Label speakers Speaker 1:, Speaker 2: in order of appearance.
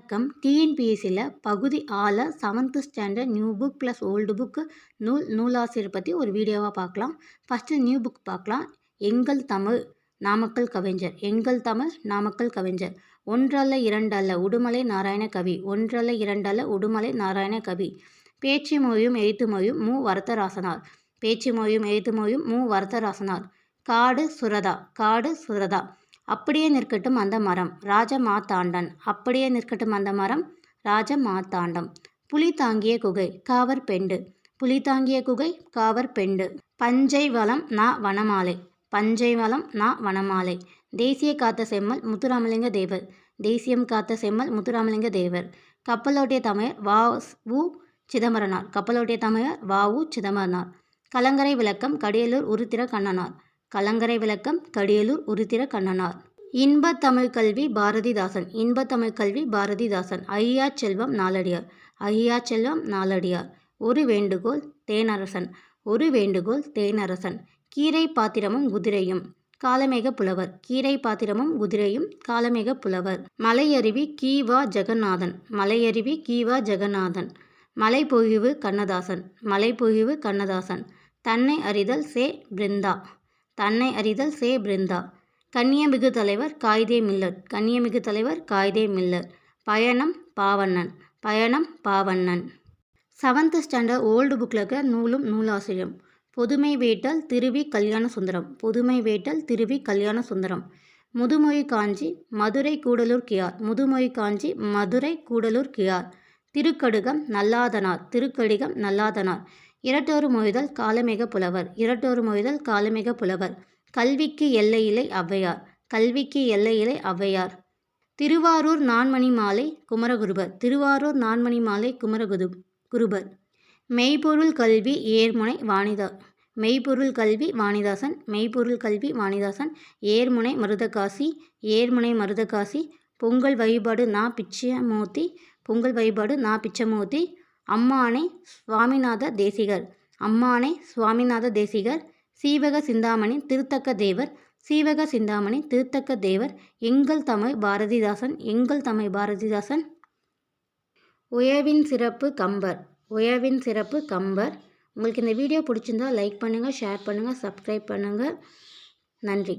Speaker 1: வணக்கம் டிஎன்பிஎஸ்சியில் பகுதி ஆல seventh standard new book plus old book நூல் நூலாசிரியர் பற்றி ஒரு வீடியோவாக பார்க்கலாம் ஃபஸ்ட்டு நியூ புக் பார்க்கலாம் எங்கள் தமிழ் நாமக்கல் கவிஞர். எங்கள் தமிழ் நாமக்கல் கவிஞர். ஒன்றல்ல இரண்டல்ல உடுமலை நாராயண கவி. ஒன்றல்ல இரண்டல்ல உடுமலை நாராயண கவி. பேச்சு மொழியும் எழுத்து மொழியும் மு. வரதராசனார். பேச்சு மொழியும் எழுத்து மொழியும் மு. வரதராசனார். காடு சுரதா. காடு சுரதா. அப்படியே நிற்கட்டும் அந்த மரம். ராஜ மாத்தாண்டன் அப்படியே நிற்கட்டும் அந்த மரம். ராஜ மாத்தாண்டம் புலி தாங்கிய குகை காவர் பெண்டு. புலி தாங்கிய குகை காவர் பெண்டு. பஞ்சை வளம் நா வனமாலை. பஞ்சை வளம் நா வனமாலை. தேசிய காத்த செம்மல் முத்துராமலிங்க தேவர். தேசியம் காத்த செம்மல் முத்துராமலிங்க தேவர். கப்பலோட்டிய தமிழர் வா உ சிதம்பரனார். கப்பலோட்டிய தமிழர் வா உ சிதம்பரனார். கலங்கரை விளக்கம் கடியலூர் உருத்திர கண்ணனார். கலங்கரை விளக்கம் கடியலூர் உருத்திர கண்ணனார். இன்ப தமிழ் கல்வி பாரதிதாசன் இன்ப தமிழ் கல்வி பாரதிதாசன் ஐயா செல்வம் நாலடியார் ஐயா செல்வம் நாலடியார். ஒரு வேண்டுகோள் தேனரசன். ஒரு வேண்டுகோள் தேனரசன். கீரை பாத்திரமும் குதிரையும் காலமேக புலவர். கீரை பாத்திரமும் குதிரையும் காலமேக புலவர். மலையருவி கீவா ஜெகநாதன். மலையருவி கீவா ஜெகநாதன். மலைப்பொழிவு கண்ணதாசன். மலைப்பொழிவு கண்ணதாசன். தன்னை அறிதல் சே. பிருந்தா. தன்னை அறிதல் சே பிருந்தா. கன்னியமிகு தலைவர் காய்தே மில்லர். கன்னியமிகு தலைவர் காய்தே மில்லர். பயணம் பாவண்ணன். பயணம் பாவண்ணன். செவன்த் ஸ்டாண்டர்ட் ஓல்டு புக்கில் இருக்கிற நூலும் நூலாசிரியம். பொதுமை வேட்டல் திருவி கல்யாண சுந்தரம். பொதுமை வேட்டல் திருவி கல்யாண சுந்தரம். முதுமொழி காஞ்சி மதுரை கூடலூர் கியார். முதுமொழி காஞ்சி மதுரை கூடலூர் கியார். திருக்கடுகம் நல்லாதனார். திருக்கடிகம் நல்லாதனார். இரட்டோரு மொழிதல் காலமிக புலவர். இரட்டோரு மொழிதல் காலமிக புலவர். கல்விக்கு எல்லையிலை ஔவையார். கல்விக்கு எல்லையிலை ஔவையார். திருவாரூர் நான்மணி மாலை குமரகுருபர். திருவாரூர் நான்மணி மாலை குமரகுரு குருபர். மெய்ப்பொருள் கல்வி ஏர்முனை வாணிதா மெய்ப்பொருள் கல்வி வாணிதாசன். மெய்ப்பொருள் கல்வி வாணிதாசன். ஏர்முனை மருதகாசி. ஏர்முனை மருதகாசி. பொங்கல் வழிபாடு நா பிச்சமூர்த்தி. பொங்கல் வழிபாடு நா பிச்சமூர்த்தி. அம்மானை சுவாமிநாத தேசிகர். அம்மானை சுவாமிநாத தேசிகர் சீவக சிந்தாமணி திருத்தக்க தேவர் சீவக சிந்தாமணி திருத்தக்க தேவர் எங்கள் தமிழ் பாரதிதாசன் எங்கள் தமிழ் பாரதிதாசன். உயவின் சிறப்பு கம்பர் உயவின் சிறப்பு கம்பர். உங்களுக்கு இந்த வீடியோ பிடிச்சிருந்தா லைக் பண்ணுங்கள் ஷேர் பண்ணுங்கள் சப்ஸ்கிரைப் பண்ணுங்கள் நன்றி.